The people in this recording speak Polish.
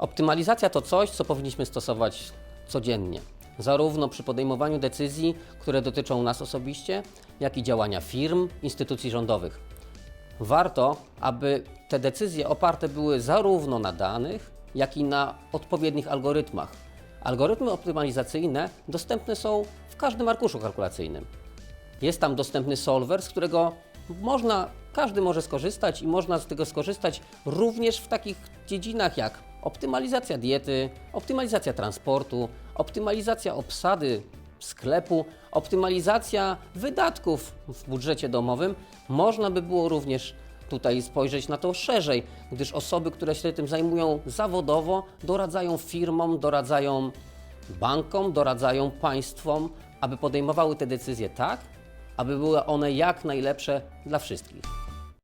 Optymalizacja to coś, co powinniśmy stosować codziennie, zarówno przy podejmowaniu decyzji, które dotyczą nas osobiście, jak i działania firm, instytucji rządowych. Warto, aby te decyzje oparte były zarówno na danych, jak i na odpowiednich algorytmach. Algorytmy optymalizacyjne dostępne są w każdym arkuszu kalkulacyjnym. Jest tam dostępny solver, z którego można, każdy może skorzystać i można z tego skorzystać również w takich dziedzinach jak optymalizacja diety, optymalizacja transportu, optymalizacja obsady sklepu, optymalizacja wydatków w budżecie domowym. Można by było również tutaj spojrzeć na to szerzej, gdyż osoby, które się tym zajmują zawodowo, doradzają firmom, doradzają bankom, doradzają państwom, aby podejmowały te decyzje tak, aby były one jak najlepsze dla wszystkich.